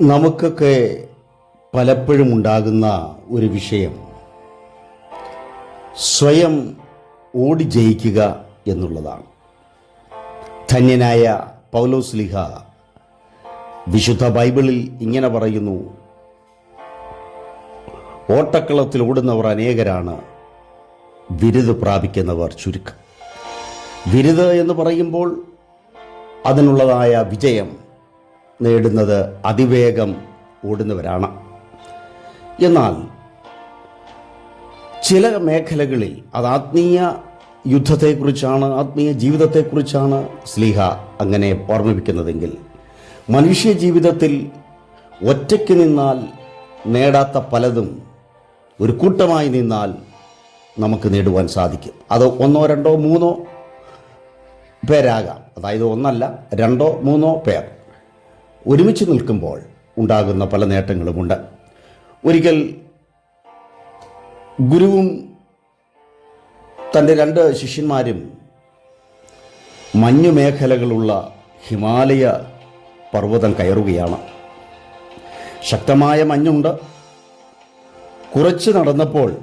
നമുക്കൊക്കെ പലപ്പോഴും ഉണ്ടാകുന്ന ഒരു വിഷയം. സ്വയം ഓടി ജയിക്കുക എന്നുള്ളതാണ്. ധന്യനായ പൗലോസ് ലിഹ വിശുദ്ധ ബൈബിളിൽ ഇങ്ങനെ പറയുന്നു ഓട്ടക്കളത്തിൽ ഓടുന്നവർ അനേകരാണ് ബിരുദ് പ്രാപിക്കുന്നവർ ചുരുക്കം. ബിരുദ് എന്ന് പറയുമ്പോൾ അതിനുള്ളതായ വിജയം നേടുന്നത് അതിവേഗം ഓടുന്നവരാണ്. എന്നാൽ ചില മേഖലകളിൽ അത് ആത്മീയ യുദ്ധത്തെക്കുറിച്ചാണ് ആത്മീയ ജീവിതത്തെക്കുറിച്ചാണ് സ്ലീഹ അങ്ങനെ ഓർമ്മിപ്പിക്കുന്നതെങ്കിൽ മനുഷ്യ ജീവിതത്തിൽ ഒറ്റയ്ക്ക് നിന്നാൽ നേടാത്ത പലതും ഒരു കൂട്ടമായി നിന്നാൽ നമുക്ക് നേടുവാൻ സാധിക്കും. അത് ഒന്നോ രണ്ടോ മൂന്നോ പേരാകാം. അതായത് ഒന്നല്ല രണ്ടോ മൂന്നോ പേർ ഒരുമിച്ച് നിൽക്കുമ്പോൾ ഉണ്ടാകുന്ന പല നേട്ടങ്ങളുമുണ്ട്. ഒരിക്കൽ ഗുരുവും തന്റെ രണ്ട് ശിഷ്യന്മാരും മഞ്ഞുമേഖലകളുള്ള ഹിമാലയ പർവതം കയറുകയാണ്. ശക്തമായ മഞ്ഞുണ്ട്. കുറച്ച് നടന്നപ്പോൾ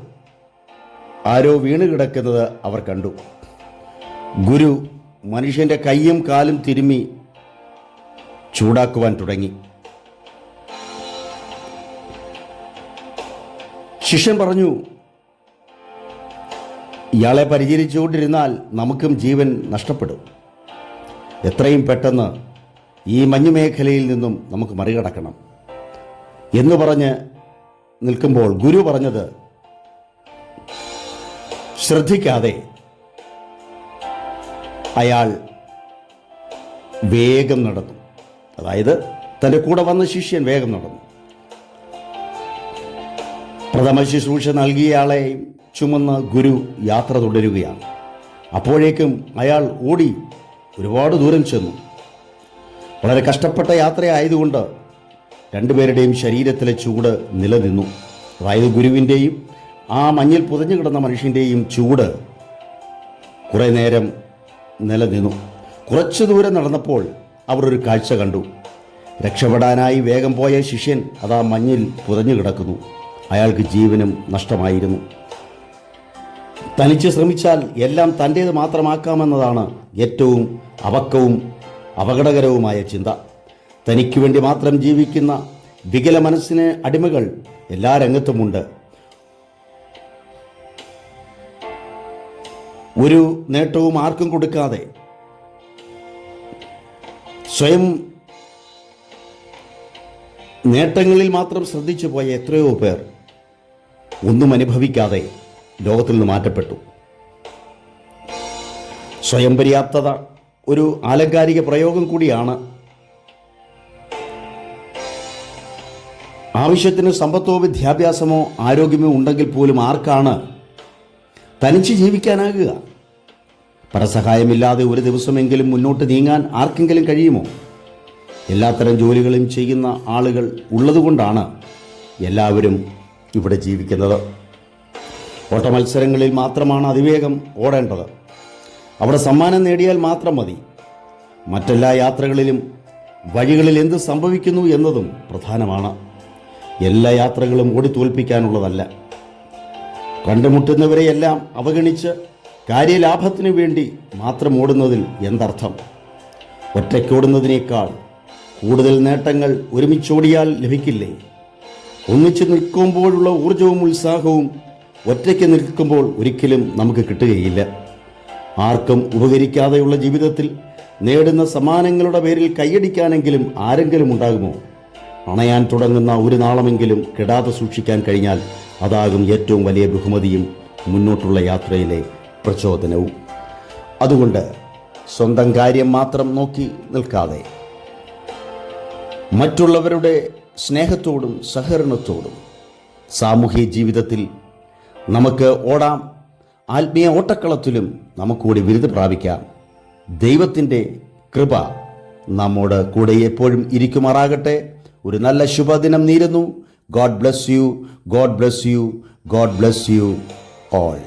ആരോ വീണ് കിടക്കുന്നത് അവർ കണ്ടു. ഗുരു മനുഷ്യന്റെ കൈയും കാലും തിരുമ്മി ചൂടാക്കുവാൻ തുടങ്ങി. ശിഷ്യൻ പറഞ്ഞു ഇയാളെ പരിചരിച്ചുകൊണ്ടിരുന്നാൽ നമുക്കും ജീവൻ നഷ്ടപ്പെടും. എത്രയും പെട്ടെന്ന് ഈ മഞ്ഞുമേഖലയിൽ നിന്നും നമുക്ക് മറികടക്കണം. എന്ന് പറഞ്ഞ് നിൽക്കുമ്പോൾ ഗുരു പറഞ്ഞത് ശ്രദ്ധിക്കാതെ അയാൾ വേഗം നടന്നു. അതായത് തന്റെ കൂടെ വന്ന ശിഷ്യൻ വേഗം നടന്നു. പ്രഥമ ശുശ്രൂഷ നൽകിയയാളെയും ചുമന്ന ഗുരു യാത്ര തുടരുകയാണ്. അപ്പോഴേക്കും അയാൾ ഓടി ഒരുപാട് ദൂരം ചെന്നു. വളരെ കഷ്ടപ്പെട്ട യാത്രയായതുകൊണ്ട് രണ്ടുപേരുടെയും ശരീരത്തിലെ ചൂട് നിലനിന്നു. അതായത് ഗുരുവിന്റെയും ആ മഞ്ഞിൽ പുതഞ്ഞു കിടന്ന മനുഷ്യന്റെയും ചൂട് കുറേ നേരം നിലനിന്നു. കുറച്ചു ദൂരം നടന്നപ്പോൾ അവർ ഒരു കാഴ്ച കണ്ടു. രക്ഷപ്പെടാനായി വേഗം പോയ ശിഷ്യൻ അതാ മഞ്ഞിൽ പുതഞ്ഞു കിടക്കുന്നു. അയാൾക്ക് ജീവനും നഷ്ടമായിരുന്നു. തനിച്ച് ശ്രമിച്ചാൽ എല്ലാം തന്റേത് മാത്രമാക്കാമെന്നതാണ് ഏറ്റവും അപക്കവും അപകടകരവുമായ ചിന്ത. തനിക്ക് വേണ്ടി മാത്രം ജീവിക്കുന്ന വികല മനസ്സിന് അടിമകൾ എല്ലാ രംഗത്തുമുണ്ട്. ഒരു നേട്ടവും ആർക്കും കൊടുക്കാതെ സ്വയം നേട്ടങ്ങളിൽ മാത്രം ശ്രദ്ധിച്ചു പോയ എത്രയോ പേർ ഒന്നും അനുഭവിക്കാതെ ലോകത്തിൽ നിന്ന് മാറ്റപ്പെട്ടു. സ്വയം പര്യാപ്തത ഒരു ആലങ്കാരിക പ്രയോഗം കൂടിയാണ്. ആവശ്യത്തിന് സമ്പത്തോ വിദ്യാഭ്യാസമോ ആരോഗ്യമോ ഉണ്ടെങ്കിൽ പോലും ആർക്കാണ് തനിച്ച് ജീവിക്കാനാകുക? പരസഹായമില്ലാതെ ഒരു ദിവസമെങ്കിലും മുന്നോട്ട് നീങ്ങാൻ ആർക്കെങ്കിലും കഴിയുമോ? എല്ലാത്തരം ജോലികളും ചെയ്യുന്ന ആളുകൾ ഉള്ളതുകൊണ്ടാണ് എല്ലാവരും ഇവിടെ ജീവിക്കുന്നത്. ഓട്ടമത്സരങ്ങളിൽ മാത്രമാണ് അതിവേഗം ഓടേണ്ടത്. അവിടെ സമ്മാനം നേടിയാൽ മാത്രം മതി. മറ്റെല്ലാ യാത്രകളിലും വഴികളിൽ എന്ത് സംഭവിക്കുന്നു എന്നതും പ്രധാനമാണ്. എല്ലാ യാത്രകളും ഓടിത്തോൽപ്പിക്കാനുള്ളതല്ല. കണ്ടുമുട്ടുന്നവരെയെല്ലാം അവഗണിച്ച് കാര്യലാഭത്തിനു വേണ്ടി മാത്രം ഓടുന്നതിൽ എന്തർത്ഥം? ഒറ്റയ്ക്കോടുന്നതിനേക്കാൾ കൂടുതൽ നേട്ടങ്ങൾ ഒരുമിച്ചോടിയാൽ ലഭിക്കില്ലേ? ഒന്നിച്ച് നിൽക്കുമ്പോഴുള്ള ഊർജവും ഉത്സാഹവും ഒറ്റയ്ക്ക് നിൽക്കുമ്പോൾ ഒരിക്കലും നമുക്ക് കിട്ടുകയില്ല. ആർക്കും ഉപകരിക്കാതെയുള്ള ജീവിതത്തിൽ നേടുന്ന സമ്മാനങ്ങളുടെ പേരിൽ കൈയടിക്കാനെങ്കിലും ആരെങ്കിലും ഉണ്ടാകുമോ? അണയാൻ തുടങ്ങുന്ന ഒരു നാളമെങ്കിലും കെടാതെ സൂക്ഷിക്കാൻ കഴിഞ്ഞാൽ അതാകും ഏറ്റവും വലിയ ബഹുമതിയും മുന്നോട്ടുള്ള യാത്രയിലെ പ്രചോദനവും. അതുകൊണ്ട് സ്വന്തം കാര്യം മാത്രം നോക്കി നിൽക്കാതെ മറ്റുള്ളവരുടെ സ്നേഹത്തോടും സഹകരണത്തോടും സാമൂഹ്യ ജീവിതത്തിൽ നമുക്ക് ഓടാം. ആത്മീയ ഓട്ടക്കളത്തിലും നമുക്കൂടി ബിരുദ പ്രാപിക്കാം. ദൈവത്തിന്റെ കൃപ നമ്മോട് കൂടെ എപ്പോഴും ഇരിക്കുമാറാകട്ടെ. ഒരു നല്ല ശുഭദിനം നേരുന്നു. God bless you God bless you God bless you all